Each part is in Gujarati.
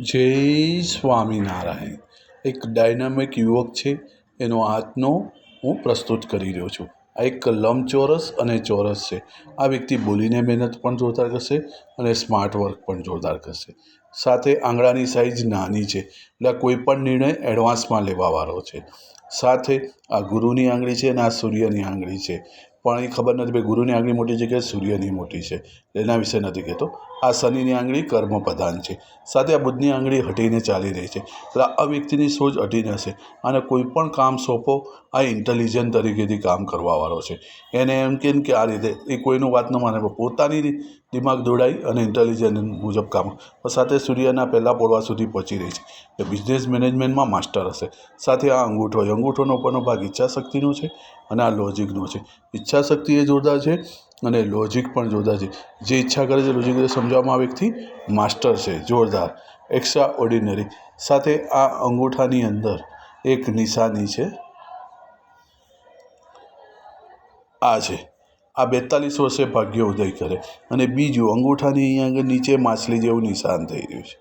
જય સ્વામિનારાયણ. એક ડાયનામિક યુવક છે, એનો હાથનો હું પ્રસ્તુત કરી રહ્યો છું. આ એક લંબચોરસ અને ચોરસ છે. આ વ્યક્તિ બોલીને મહેનત પણ જોરદાર કરશે અને સ્માર્ટ વર્ક પણ જોરદાર કરશે. સાથે આંગળાની સાઈઝ નાની છે. એટલે કોઈ પણ નિર્ણય એડવાન્સમાં લેવાવાળો છે. સાથે આ ગુરુની આંગળી છે અને આ સૂર્યની આંગળી છે. પણ એ ખબર નથી, ભાઈ ગુરુની આંગળી મોટી છે કે સૂર્યની મોટી છે? એના વિશે નથી કહેતો. આ શનિની આંગળી કર્મ પ્રધાન છે. સાથે આ બુધની આંગળી હટીને ચાલી રહી છે. એટલે આ વ્યક્તિની સોચ હટીને હશે અને કોઈ પણ કામ સોંપો, આ ઇન્ટેલિજન્ટ તરીકેથી કામ કરવાવાળો છે. એને એમ કેમ કે આ રીતે એ કોઈનું વાત ન માને, પણ પોતાની દિમાગ દોડાઈ અને ઇન્ટેલિજન્ટ મુજબ કામ. પણ સાથે સૂર્યના પહેલાં પોળવા સુધી પહોંચી રહી છે. એ બિઝનેસ મેનેજમેન્ટમાં માસ્ટર હશે. સાથે આ અંગૂઠો અંગૂઠોનો ઉપરનો ભાગ ઈચ્છાશક્તિનો છે અને આ લોજિકનો છે. ઈચ્છાશક્તિ એ જોરદાર છે અને લોજિક પણ જોરદાર છે. જે ઈચ્છા કરે છે લોજિક સમજાવવામાં આ વ્યક્તિ માસ્ટર છે, જોરદાર એક્સ્ટ્રા ઓર્ડિનરી સાથે આ અંગૂઠાની અંદર એક નિશાની છે. આ છે. આ બેતાલીસ વર્ષે ભાગ્ય ઉદય કરે અને બીજું અંગૂઠાની અહીંયા આગળ નીચે માછલી જેવું નિશાન થઈ રહ્યું છે.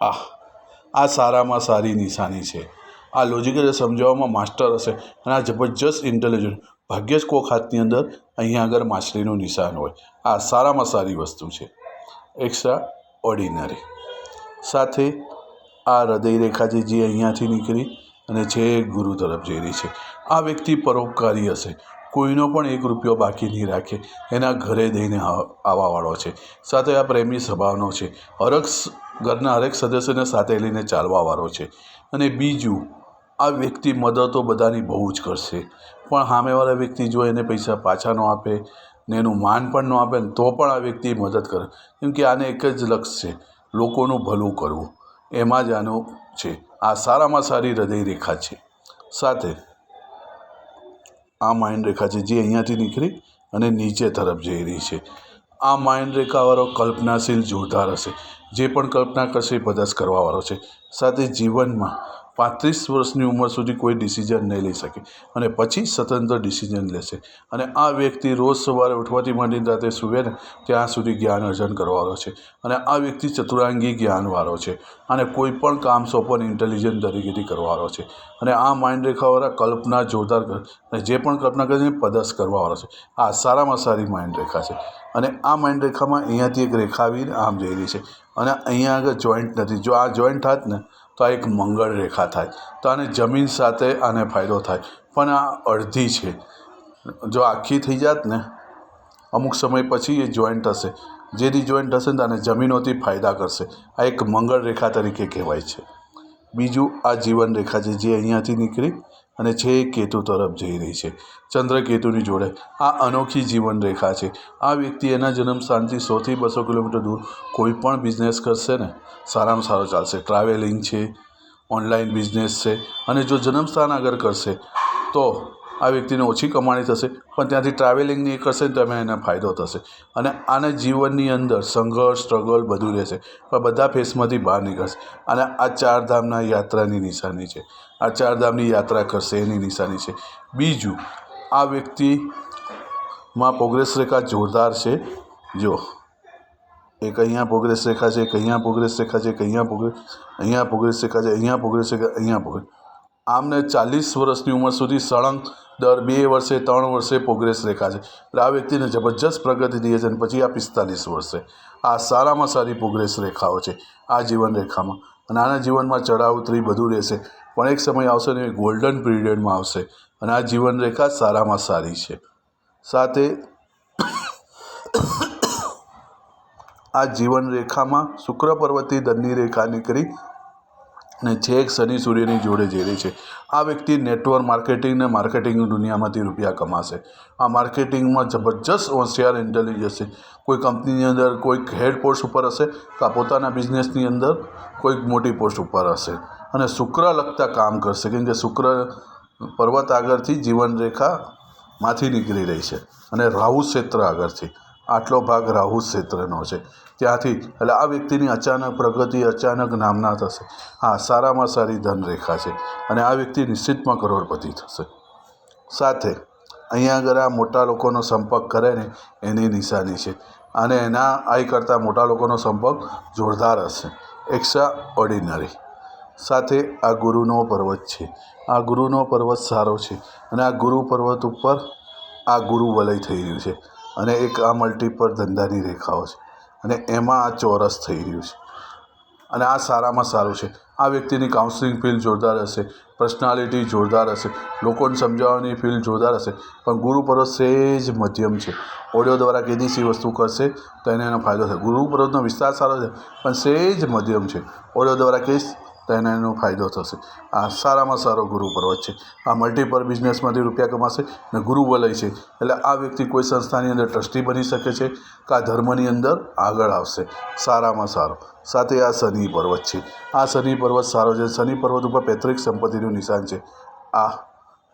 આ આ સારામાં સારી નિશાની છે. આ લોજિકલ સમજાવવામાં માસ્ટર હશે અને આ જબરજસ્ત ઇન્ટેલિજન્ટ ભાગ્યે જ કોક હાથની અંદર અહીંયા આગળ માછલીનું નિશાન હોય. આ સારામાં સારી વસ્તુ છે. એક્સ્ટ્રા ઓર્ડિનરી સાથે આ હૃદય રેખા છે જે અહીંયાથી નીકળી અને છેક ગુરુ તરફ જઈ રહી છે. આ વ્યક્તિ પરોપકારી હશે. કોઈનો પણ એક રૂપિયો બાકી નહીં રાખે. એના ઘરે દઈને આવવાવાળો છે. સાથે આ પ્રેમી સ્વભાવનો છે. હરક ઘરના હરેક સદસ્યને સાથે લઈને ચાલવાવાળો છે. અને બીજું આ વ્યક્તિ મદદ તો બધાની બહુ જ કરશે. પણ સામેવાળા વ્યક્તિ જો એને પૈસા પાછા ન આપે ને એનું માન પણ ન આપે તો પણ આ વ્યક્તિ મદદ કરે. કેમ કે આને એક જ લક્ષ્ય છે, લોકોનું ભલું કરવું. એમાં જ આનું છે. આ સારામાં સારી હૃદય રેખા છે. સાથે આ માઇન્ડ રેખા છે જે અહીંયાથી નીકળી અને નીચે તરફ જઈ રહી છે. આ માઇન્ડ રેખાવાળો કલ્પનાશીલ જોરદાર હશે. જે પણ કલ્પના કરશે બધા જ કરવાવાળો છે. સાથે જીવનમાં પાંત્રીસ વર્ષની ઉંમર સુધી કોઈ ડિસિઝન નહીં લઈ શકે. અને પછી સ્વતંત્ર ડિસિઝન લેશે. અને આ વ્યક્તિ રોજ સવારે ઉઠવાથી માંડીને રાતે સૂવે ને ત્યાં સુધી જ્ઞાન અર્જન કરવાનો છે. અને આ વ્યક્તિ ચતુરાંગી જ્ઞાનવાળો છે. અને કોઈ પણ કામ સોંપન ઇન્ટેલિજન્ટ તરીકેથી કરવાનો છે. અને આ માઇન્ડ રેખાવાળા કલ્પના જોરદાર જે પણ કલ્પના કરે છે પદસ કરવાવાળો છે. આ સારામાં સારી માઇન્ડ રેખા છે. અને આ માઇન્ડ રેખામાં અહીંયાથી એક રેખા આવીને આમ જઈ રહી છે. અને અહીંયા આગળ જોઈન્ટ નથી. જો આ જોઈન્ટ થાત ને તો આ એક મંગળ રેખા થાય. તો આને જમીન સાથે આને ફાયદો થાય. પણ આ અડધી છે. જો આખી થઈ જાત ને, અમુક સમય પછી એ જોઈન્ટ હશે. જેથી જોઈન્ટ હશે ને તો આને જમીનોથી ફાયદા કરશે. આ એક મંગળ રેખા તરીકે કહેવાય છે. બીજું આ જીવન રેખા છે, જે અહીંયાથી નીકળી અને છેક કેતુ તરફ જઈ રહી છે. ચંદ્ર કેતુની જોડે આ અનોખી જીવનરેખા છે. આ વ્યક્તિ એના જન્મ સ્થાનથી સોથી બસો કિલોમીટર દૂર કોઈ પણ બિઝનેસ કરશે ને, સારામાં સારો ચાલશે. ટ્રાવેલિંગ છે, ઓનલાઈન બિઝનેસ છે, અને જો જન્મસ્થાન આગળ કરશે, તો આ વ્યક્તિને ઓછી કમાણી થશે, પણ ત્યાંથી ટ્રાવેલિંગની કરશે તો એમાં એને ફાયદો થશે. અને આને જીવનની અંદર સંઘર્ષ, સ્ટ્રગલ બધું રહેશે, પણ બધા ફેસમાંથી બહાર નીકળશે. અને આ ચારધામના યાત્રાની નિશાની છે. આ ચારધામની યાત્રા કરશે, એની નિશાની છે. બીજું, આ વ્યક્તિમાં પ્રોગ્રેસ રેખા જોરદાર છે. જો, એક અહીંયા પ્રોગ્રેસ રેખા છે, એક અહીંયા પ્રોગ્રેસ રેખા છે, એક અહીંયા પ્રોગ્રેસ અહીંયા પ્રોગ્રેસ રેખા છે, અહીંયા પ્રોગ્રેસ રેખા, અહીંયા પ્રોગ્રેસ આમને ચાલીસ વર્ષની ઉંમર સુધી સળંગ દર બે વર્ષે, ત્રણ વર્ષે પ્રોગ્રેસ રેખા છે. આ વ્યક્તિને જબરજસ્ત પ્રગતિ થઈ છે અને પછી આ પિસ્તાલીસ વર્ષે. આ સારામાં સારી પ્રોગ્રેસ રેખાઓ છે આ જીવન રેખામાં. અને આના જીવનમાં ચડાવ ઉતરી બધું રહેશે. પણ એક સમય આવશે ને એ ગોલ્ડન પીરિયડમાં આવશે. અને આ જીવન રેખા સારામાં સારી છે. સાથે આ જીવન રેખામાં શુક્ર પર્વતથી ધનની રેખા નીકળી ને છેક શનિ સૂર્યની જોડે જઈ રહી છે. આ વ્યક્તિ નેટવર્ક માર્કેટિંગ ને માર્કેટિંગ દુનિયામાંથી રૂપિયા કમાશે. આ માર્કેટિંગમાં જબરજસ્ત હોશિયાર ઇન્ટેલિજન્સ છે. કોઈ કંપનીની અંદર કોઈક હેડ પોસ્ટ ઉપર હશે કાં પોતાના બિઝનેસની અંદર કોઈક મોટી પોસ્ટ ઉપર હશે. અને શુક્ર લગતા કામ કરશે. કેમ કે શુક્ર પર્વત આગળથી જીવન રેખામાંથી નીકળી રહી છે અને રાહુ ક્ષેત્ર આગળથી. આટલો ભાગ રાહુ ક્ષેત્રનો છે. ત્યાંથી એટલે આ વ્યક્તિની અચાનક પ્રગતિ અચાનક નામના થશે. હા, સારામાં સારી ધનરેખા છે અને આ વ્યક્તિ નિશ્ચિતમાં કરોડપતિ થશે. સાથે અહીંયા આગળ આ મોટા લોકોનો સંપર્ક કરે ને એની નિશાની છે અને એના આય કરતાં મોટા લોકોનો સંપર્ક જોરદાર હશે. એક્સ્ટ્રા ઓર્ડિનરી સાથે આ ગુરુનો પર્વત છે. આ ગુરુનો પર્વત સારો છે અને આ ગુરુ પર્વત ઉપર આ ગુરુ વલય થઈ રહ્યું છે અને એક આ મલ્ટીપલ ધંધાની રેખાઓ છે અને એમાં આ ચોરસ થઈ રહ્યું છે. અને આ સારામાં સારું છે. આ વ્યક્તિની કાઉન્સિલિંગ ફિલ્ડ જોરદાર હશે પર્સનાલિટી જોરદાર હશે, લોકોને સમજાવવાની ફિલ્ડ જોરદાર હશે, પણ ગુરુ પર્વત સહેજ મધ્યમ છે. ઓડિયો દ્વારા કેદીસી વસ્તુ કરશે તો એને એનો ફાયદો થશે ગુરુ પર્વતનો વિસ્તાર સારો છે, પણ સહેજ મધ્યમ છે. ઓડિયો દ્વારા કહીશ તો એને એનો ફાયદો થશે. આ સારામાં સારો ગુરુ પર્વત છે. આ મલ્ટીપર બિઝનેસમાંથી રૂપિયા કમાશે ને ગુરુ વલય છે. એટલે આ વ્યક્તિ કોઈ સંસ્થાની અંદર ટ્રસ્ટી બની શકે છે કે આ ધર્મની અંદર આગળ આવશે. સારામાં સારો. સાથે આ શનિ પર્વત છે. આ શનિ પર્વત સારો છે. શનિ પર્વત ઉપર પૈતૃક સંપત્તિનું નિશાન છે. આ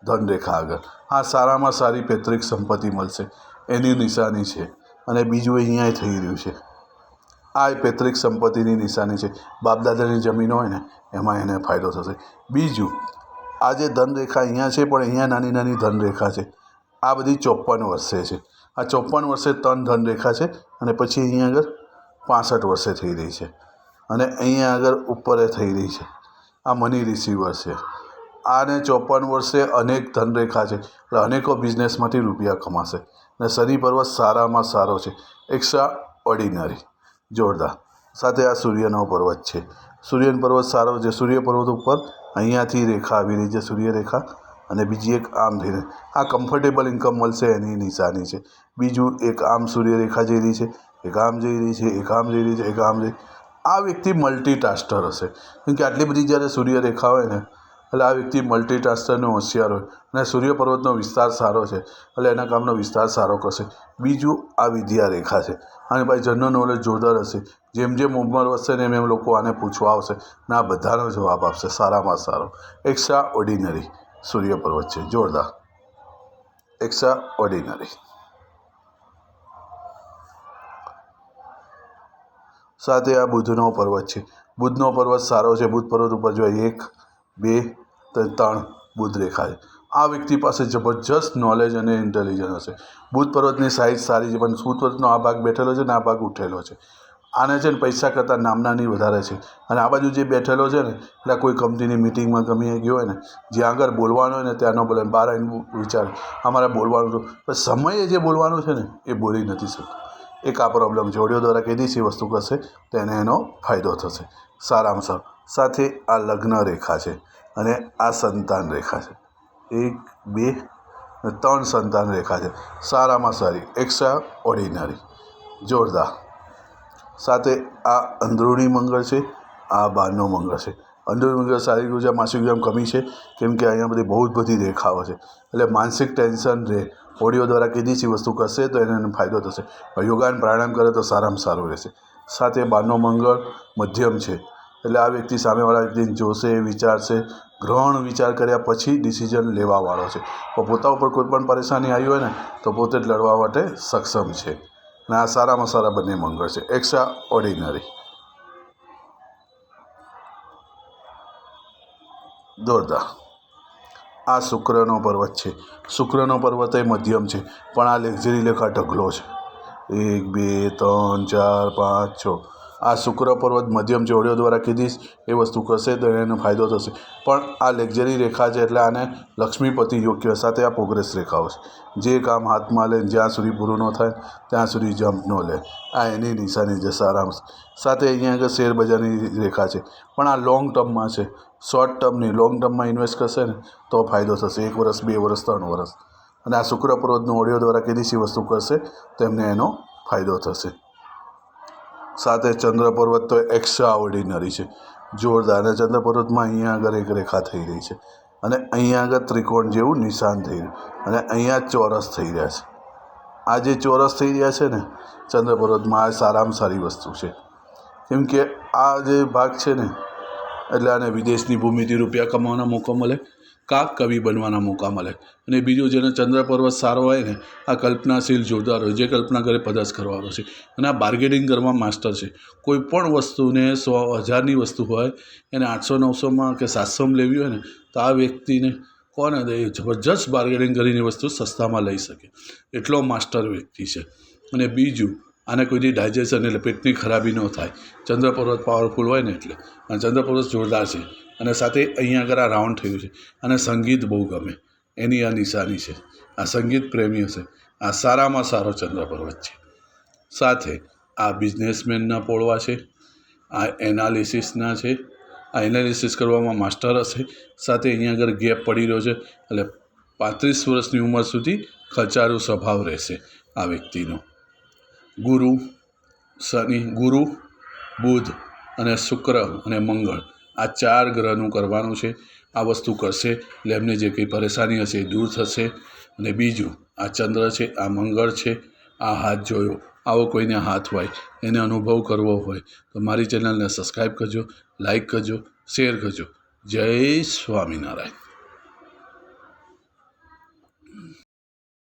ધનરેખા આગળ. આ સારામાં સારી પૈતૃક સંપત્તિ મળશે. એની નિશાની છે. અને બીજું અહીંયા થઈ રહ્યું છે. આ એ પૈતૃક સંપત્તિની નિશાની છે. બાપદાદાની જમીન હોય ને, એમાં એને ફાયદો થશે. બીજું, આ જે ધનરેખા અહીંયા છે, પણ અહીંયા નાની નાની ધનરેખા છે. આ બધી ચોપન વર્ષે છે. આ ચોપન વર્ષે ત્રણ ધનરેખા છે અને પછી અહીંયા આગળ પાસઠ વર્ષે થઈ રહી છે. અને અહીંયા આગળ ઉપરે થઈ રહી છે. આ મની રિસીવર છે. આને ચોપન વર્ષે અનેક ધનરેખા છે. એટલે અનેકો બિઝનેસમાંથી રૂપિયા કમાશે. અને શનિ પર્વત સારામાં સારો છે. Extraordinary. જોરદાર. સાથે આ સૂર્યનો પર્વત છે. સૂર્યનો પર્વત સારો છે. સૂર્ય પર્વત ઉપર અહીંયાથી રેખા આવી રહી છે, સૂર્યરેખા. અને બીજી એક આમ થઈને. આ કમ્ફર્ટેબલ ઇન્કમ મળશે એની નિશાની છે. બીજું એક આમ સૂર્યરેખા જઈ રહી છે. એક આમ જઈ રહી છે, એક આમ જઈ રહી છે, એક આમ જઈ. આ વ્યક્તિ મલ્ટીટાસ્ટર હશે. કેમ કે આટલી બધી જ્યારે સૂર્યરેખા હોય ને એટલે આ વ્યક્તિ મલ્ટીટાસ્કરનો હોશિયાર હોય અને સૂર્ય પર્વતનો વિસ્તાર સારો છે, એટલે એના કામનો વિસ્તાર સારો કરશે. બીજું આ વિદ્યા રેખા છે. અને ભાઈ જનરલ નોલેજ જોરદાર હશે. જેમ જેમ ઉંમર વધશે ને એમ એમ લોકો આને પૂછવા આવશે ને આ બધાનો જવાબ આપશે. સારામાં સારો. એક્સ્ટ્રા ઓર્ડિનરી સૂર્ય પર્વત છે. જોરદાર. એક્સ્ટ્રા ઓર્ડિનરી સાથે આ બુધનો પર્વત છે. બુધનો પર્વત સારો છે. બુધ પર્વત ઉપર જો એક બે, ત્રણ ત્રણ રેખા છે આ વ્યક્તિ પાસે જબરજસ્ત નોલેજ અને ઇન્ટેલિજન્સ હશે. બુધ પર્વતની સાઇઝ સારી છે, પણ બુધ પર્વતનો આ ભાગ બેઠેલો છે ને આ ભાગ ઉઠેલો છે. આને છે ને પૈસા કરતાં નામનાની વધારે છે. અને આ બાજુ જે બેઠેલો છે ને, એટલે કોઈ કંપનીની મિટિંગમાં ગમી ગયો હોય ને, જ્યાં આગળ બોલવાનો હોય ને ત્યાં ન બોલે બહાર આવીને વિચાર. અમારે બોલવાનું તો પણ સમયે જે બોલવાનું છે ને, એ બોલી નથી શકતો. એક આ પ્રોબ્લેમ ઓડિયો દ્વારા કઈ દિવસી વસ્તુ કરશે, તો એને એનો ફાયદો થશે. સારામાં સારું. સાથે આ લગ્ન રેખા છે અને આ સંતાન રેખા છે. એક, બે ત્રણ સંતાન રેખા છે. સારામાં સારી એક્સ્ટ્રા ઓર્ડિનરી જોરદાર. સાથે આ અંદરૂણી મંગળ છે, આ બહારનો મંગળ છે. અંદરૂણી મંગળ શારીરિક ઊર્જા માસિક ઉર્જામાં કમી છે, કેમ કે અહીંયા બધી બહુ જ બધી રેખાઓ છે. એટલે માનસિક ટેન્શન રહે ઓડિયો દ્વારા કીધીસી વસ્તુ કરશે તો એને ફાયદો થશે. યોગાન પ્રાણાયામ કરે તો સારામાં સારું રહેશે. સાથે બહારનો મંગળ મધ્યમ છે. એટલે આ વ્યક્તિ સામેવાળા વ્યક્તિને જોશે, વિચારશે, ગ્રહણ વિચાર કર્યા પછી ડિસિઝન લેવાવાળો છે. પણ પોતા ઉપર કોઈ પણ પરેશાની આવી હોય ને, તો પોતે જ લડવા માટે સક્ષમ છે. અને આ સારામાં સારા બંને મંગળ છે. એક્સ્ટ્રા ઓર્ડિનરી જોરદાર આ શુક્રનો પર્વત છે. શુક્રનો પર્વત એ મધ્યમ છે, પણ આ લેક્ઝરી લેખા ઢગલો છે. એક, બે, ત્રણ, ચાર, પાંચ, છ. આ શુક્ર પર્વત મધ્યમ ઓડિયો દ્વારા કીધીશ એ વસ્તુ કરશે તો એનો ફાયદો થશે. પણ આ લક્ઝરી રેખા છે એટલે આને લક્ષ્મીપતિ યોગ્ય સાથે આ પ્રોગ્રેસ રેખાઓ છે. જે કામ હાથમાં લે, જ્યાં સુધી પૂરું ન થાય, ત્યાં સુધી જમ્પ ન લે. આ એની નિશાની છે સારામાં સાથે અહીંયા આગળ શેરબજારની રેખા છે, પણ આ લોંગ ટર્મમાં છે. શોર્ટ ટર્મની લોંગ ટર્મમાં ઇન્વેસ્ટ કરશે ને, તો ફાયદો થશે. એક વર્ષ, બે વર્ષ, ત્રણ વર્ષ. અને આ શુક્ર પર્વતનો ઓડિયો દ્વારા કીધીસી વસ્તુ કરશે, તો એમને એનો ફાયદો થશે. સાથે ચંદ્ર પર્વત તો એક્સ્ટ્રા ઓર્ડિનરી છે. જોરદાર. અને ચંદ્ર પર્વતમાં અહીંયા આગળ એક રેખા થઈ રહી છે. અને અહીંયા આગળ ત્રિકોણ જેવું નિશાન થઈ રહ્યું. અને અહીંયા ચોરસ થઈ રહ્યા છે. આ જે ચોરસ થઈ રહ્યા છે ને ચંદ્ર પર્વતમાં આ સારામાં સારી વસ્તુ છે. કેમ કે આ જે ભાગ છે ને એટલે આને વિદેશની ભૂમિથી રૂપિયા કમાવાના મોકો મળે કા કવિ બનવાના મોકા મળે. અને બીજું જેને ચંદ્ર પર્વત સારો હોય ને, આ કલ્પનાશીલ જોરદાર હોય, જે કલ્પના કરે પદાર્થ કરવાનો છે. અને આ બાર્ગેનિંગ કરવા માસ્ટર છે. કોઈ પણ વસ્તુને સો હજારની વસ્તુ હોય, એને આઠસો નવસોમાં કે સાતસોમાં લેવી હોય ને, તો આ વ્યક્તિને કોને દે? જબરજસ્ત બાર્ગેનિંગ કરીને વસ્તુ સસ્તામાં લઈ શકે. એટલો માસ્ટર વ્યક્તિ છે. અને બીજું આને કોઈની ડાયજેશન એટલે પેટની ખરાબી ન થાય. ચંદ્ર પર્વત પાવરફુલ હોય ને એટલે. અને ચંદ્ર પર્વત જોરદાર છે. અને સાથે અહીંયા આગળ આ રાઉન્ડ થયું છે. અને સંગીત બહુ ગમે. એની આ નિશાની છે. આ સંગીત પ્રેમી હશે આ સારામાં સારો ચંદ્ર પર્વત છે. સાથે આ બિઝનેસમેનના પોળવા છે. આ એનાલિસિસના છે. આ એનાલિસિસ કરવામાં માસ્ટર હશે. સાથે અહીંયા આગળ ગેપ પડી રહ્યો છે. એટલે પાંત્રીસ વર્ષની ઉંમર સુધી ખચારો સ્વભાવ રહેશે આ વ્યક્તિનો. ગુરુ, શનિ, ગુરુ, બુધ અને શુક્ર અને મંગળ. આ ચાર ગ્રહનું કરવાનું છે. આ વસ્તુ કરશે એટલે એમને જે કંઈ પરેશાની હશે એ દૂર થશે. અને બીજું, આ ચંદ્ર છે, આ મંગળ છે, આ હાથ જોયો. આવો કોઈને હાથ હોય, એને અનુભવ કરવો હોય, તો મારી ચેનલને સબસ્ક્રાઈબ કરજો, લાઈક કરજો, શેર કરજો. જય સ્વામિનારાયણ.